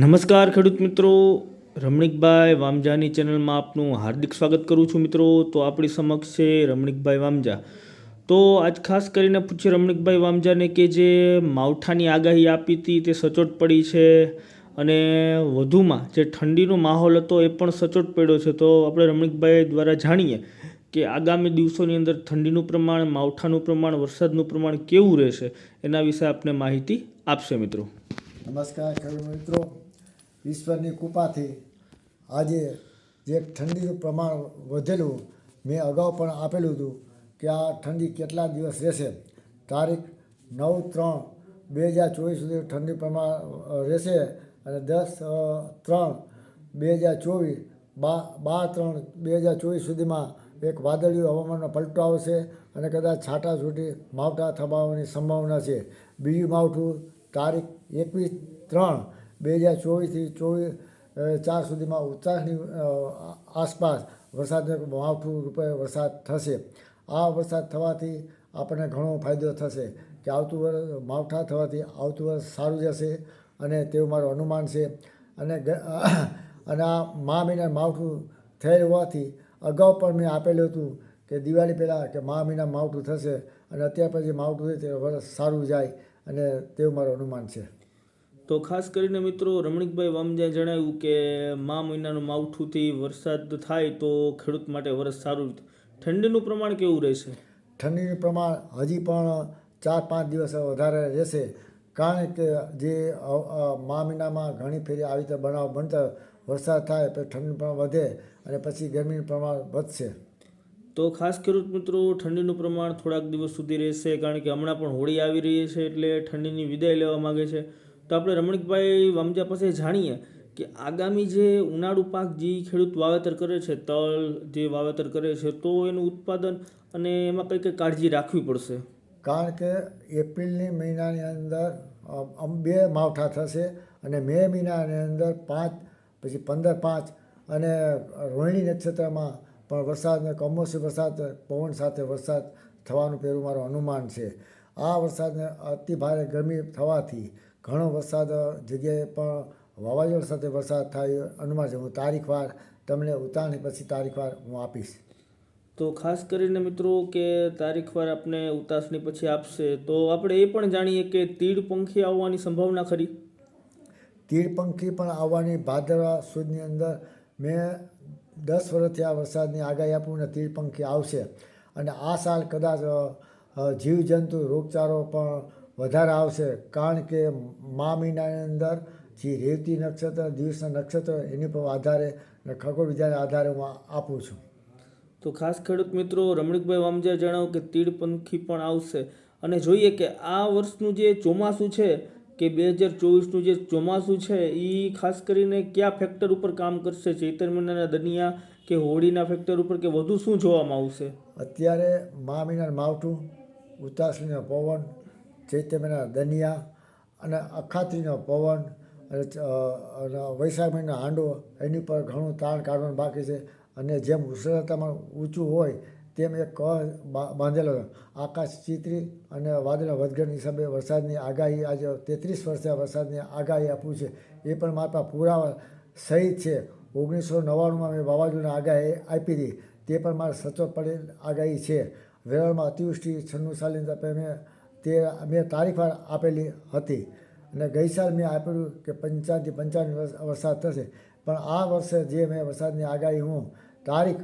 નમસ્કાર ખેડૂત મિત્રો. રમણીકભાઈ વામજાની ચેનલમાં આપનું હાર્દિક સ્વાગત કરું છું મિત્રો. તો આપણી સમક્ષ છે રમણીકભાઈ વામજા. તો આજ ખાસ કરીને પૂછીએ રમણીકભાઈ વામજાને કે જે માવઠાની આગાહી આપી હતી તે સચોટ પડી છે અને વધુમાં જે ઠંડીનો માહોલ હતો એ પણ સચોટ પડ્યો છે. તો આપણે રમણીકભાઈ દ્વારા જાણીએ કે આગામી દિવસોની અંદર ઠંડીનું પ્રમાણ, માવઠાનું પ્રમાણ, વરસાદનું પ્રમાણ કેવું રહેશે એના વિશે આપને માહિતી આપશે મિત્રો. નમસ્કાર ખેડૂત મિત્રો. ઈશ્વરની કૃપાથી આજે જે ઠંડીનું પ્રમાણ વધેલું, મેં અગાઉ પણ આપેલું હતું કે આ ઠંડી કેટલા દિવસ રહેશે? તારીખ નવ ત્રણ બે હજાર ચોવીસ સુધી ઠંડી પ્રમાણ રહેશે અને દસ ત્રણ બે હજાર ચોવીસ, બા, બાર ત્રણ બે હજાર ચોવીસ સુધીમાં એક વાદળિયું હવામાનનો પલટો આવશે અને કદાચ છાંટા છૂટી માવઠા થવાની સંભાવના છે. બીજું માવઠું તારીખ એકવીસ ત્રણ બે હજાર ચોવીસથી ચોવીસ ચાર સુધીમાં ઉત્તરાયણની આસપાસ વરસાદનું માવઠું રૂપે વરસાદ થશે. આ વરસાદ થવાથી આપણને ઘણો ફાયદો થશે કે આવતું વર્ષ માવઠા થવાથી આવતું વર્ષ સારું જશે અને તેવું મારું અનુમાન છે. અને અને આ મા મહિના માવઠું થયેલ હોવાથી અગાઉ પણ મેં આપેલું હતું કે દિવાળી પહેલાં કે મા મહિના માવઠું થશે અને અત્યાર પછી માવઠું છે તે વર્ષ સારું જાય અને તેવું મારું અનુમાન છે. તો ખાસ કરીને મિત્રો રમણીકભાઈ વામજાએ જણાવ્યું કે મા મહિનાનું માવઠુંથી વરસાદ થાય તો ખેડૂત માટે વરસ સારું ઠંડીનું પ્રમાણ કેવું રહેશે? ઠંડીનું પ્રમાણ હજી પણ ચાર પાંચ દિવસ વધારે રહેશે. કારણ કે જે મા મહિનામાં ઘણી ફેરી આવી રીતે બનાવ બનતા વરસાદ થાય પછી ઠંડીનું પ્રમાણ વધે અને પછી ગરમીનું પ્રમાણ વધશે. તો ખાસ ખેડૂત મિત્રો ઠંડીનું પ્રમાણ થોડાક દિવસ સુધી રહેશે કારણ કે હમણાં પણ હોળી આવી રહી છે એટલે ઠંડીની વિદાય લેવા માગે છે. તો આપણે રમણીકભાઈ વામજા પાસે જાણીએ કે આગામી જે ઉનાળુ પાક જે ખેડૂત વાવેતર કરે છે, તલ જે વાવેતર કરે છે, તો એનું ઉત્પાદન અને એમાં કઈ કઈ કાળજી રાખવી પડશે? કારણ કે એપ્રિલની મહિનાની અંદર બે માવઠા થશે અને મે મહિનાની અંદર પાંચ, પછી પંદર પાંચ અને રોહિણી નક્ષત્રમાં પણ વરસાદ ને કમોસમી વરસાદ, પવન સાથે વરસાદ થવાનું પેલું મારું અનુમાન છે. આ વરસાદને અતિ ભારે ગરમી થવાથી ઘણો વરસાદ જગ્યાએ પણ વાવાઝોડા સાથે વરસાદ થાય અનુમાન છે હું તારીખવાર તમને ઉતારણી પછી તારીખવાર હું આપીશ. તો ખાસ કરીને મિત્રો કે તારીખવાર આપને ઉતાસણી પછી આપશે તો આપણે એ પણ જાણીએ કે તીડ પંખી આવવાની સંભાવના ખરી? તીડ પંખી પણ આવવાની ભાદરવા સુદની અંદર મેં દસ વર્ષથી આ વરસાદની આગાહી આપું ને તીડ પંખી આવશે. અને આ સાલ કદાચ જીવજંતુ રોગચાળો પણ વધારે આવશે. કારણ કે મા મહિનાની અંદર જે રેવતી નક્ષત્ર દિવસના નક્ષત્ર એની પર આધારે અને ખગોળ વિદ્યાના આધારે હું આપું છું. તો ખાસ ખેડૂત મિત્રો રમણીકભાઈ વામજા જણાવો કે તીડ પંખી પણ આવશે. અને જોઈએ કે આ વર્ષનું જે ચોમાસું છે કે બે હજાર ચોવીસનું જે ચોમાસું છે એ ખાસ કરીને કયા ફેક્ટર ઉપર કામ કરશે? ચૈતર મહિનાના દનિયા કે હોળીના ફેક્ટર ઉપર કે વધુ શું જોવામાં આવશે? અત્યારે મા મહિના માવઠું ઉતાસણીનો પવન ચૈત્ય મહિનાના દનિયા અને અખાત્રીનો પવન અને વૈશાખ મહિનો હાંડો એની પર ઘણું તાણ કાઢવાનું બાકી છે. અને જેમ ઉષ્ણતામાં ઊંચું હોય તેમ એક કહ બાંધેલો આકાશ ચિત્રી અને વાદળના વધઘટની હિસાબે વરસાદની આગાહી આજે તેત્રીસ વર્ષે વરસાદની આગાહી આપું છે. એ પણ મારા પુરાવા સહિત છે. ઓગણીસો નવ્વાણુંમાં મેં વાવાઝોડાની આગાહી આપી હતી. તે પણ મારે સચોટ પડેલ આગાહી છે. વેરાળમાં અતિવૃષ્ટિ છન્નું સાલની મેં તે મેં તારીખવાર આપેલી હતી. અને ગઈ સાલ મેં આપેલું કે પંચાવનથી પંચાવન વરસાદ થશે. પણ આ વર્ષે જે મેં વરસાદની આગાહી હું, તારીખ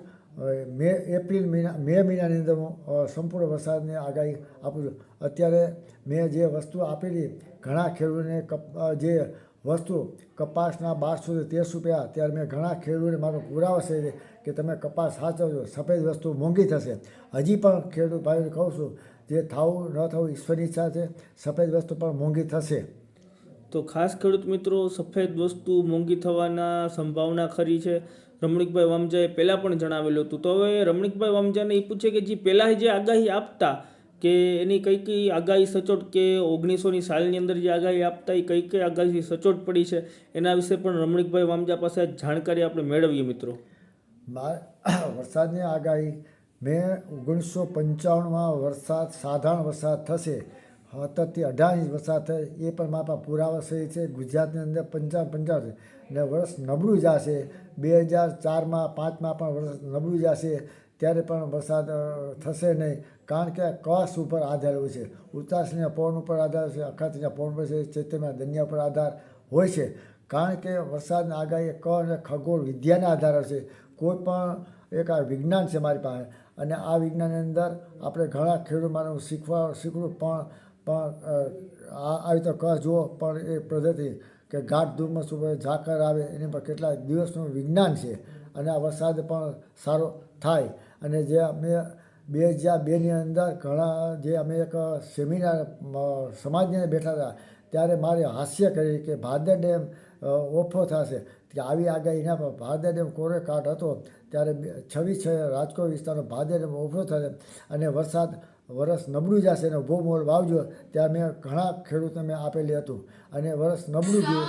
મે, એપ્રિલ મહિના, મે મહિનાની અંદર હું સંપૂર્ણ વરસાદની આગાહી આપું છું. અત્યારે મેં જે વસ્તુ આપેલી, ઘણા ખેડૂતોને કપ જે વસ્તુ કપાસના બારસોથી તેરસો રૂપિયા, ત્યારે મેં ઘણા ખેડૂતોને મારો પુરાવો છે કે તમે કપાસ સાચવજો, સફેદ વસ્તુ મોંઘી થશે. હજી પણ ખેડૂત ભાઈઓને કહું છું જે થવું ન થવું ઈશ્વરની ઈચ્છા છે સફેદ વસ્તુ પણ મોંઘી થશે. તો ખાસ ખેડૂત મિત્રો સફેદ વસ્તુ મોંઘી થવાના સંભાવના ખરી છે. રમણીકભાઈ વામજાએ પહેલાં પણ જણાવેલું હતું. તો હવે રમણીકભાઈ વામજાને એ પૂછે કે જે પહેલાં જે આગાહી આપતા કે એની કઈ કઈ આગાહી સચોટ કે ઓગણીસોની સાલની અંદર જે આગાહી આપતા એ કઈ કઈ આગાહી સચોટ પડી છે એના વિશે પણ રમણીકભાઈ વામજા પાસે જાણકારી આપણે મેળવીએ મિત્રો. વરસાદની આગાહી મેં ઓગણીસો પંચાણુંમાં વરસાદ, સાધારણ વરસાદ થશે. સતતથી અઢાર ઇંચ વરસાદ થાય એ પણ મારા પુરાવા સહિત છે. ગુજરાતની અંદર પંચાવન પંચાવન ને વર્ષ નબળું જશે. બે હજાર ચારમાં, પાંચમાં પણ વર્ષ નબળું જશે. ત્યારે પણ વરસાદ થશે નહીં. કારણ કે કસ ઉપર આધાર હોય છે. ઉતાસના પવન ઉપર આધાર છે. અખાતના પવન ઉપર છે. ચૈત્યના દનિયા ઉપર આધાર હોય છે. કારણ કે વરસાદની આગાહી ક અને ખગોળ વિદ્યાના આધારે છે. કોઈ પણ એક આ વિજ્ઞાન છે મારી પાસે. અને આ વિજ્ઞાનની અંદર આપણે ઘણા ખેડૂતમાં શીખવા શીખવું પણ પણ આવી રીતે કહ જુઓ, પણ એ પદ્ધતિ કે ગાઢ ધૂમસ ઉપર ઝાકર આવે, એની પર કેટલા દિવસનું વિજ્ઞાન છે અને આ વરસાદ પણ સારો થાય. અને જે અમે બે હજાર બેની અંદર ઘણા જે અમે એક સેમિનાર સમાજની બેઠા હતા, ત્યારે મારે હાસ્ય કરી કે ભાદર ડેમ ઓફો થશે. કે આવી આગાહી પર ભાદર ડેમ કોરે કાટ હતો. ત્યારે છવ્વીસ રાજકોટ વિસ્તારનો ભાદર ઓફો થશે અને વરસાદ વરસ નબળું જશે અને ઊભો મોલ વાવજો. ત્યાં મેં ઘણા ખેડૂતો મેં આપેલી હતું. અને વરસ નબળું ગયું.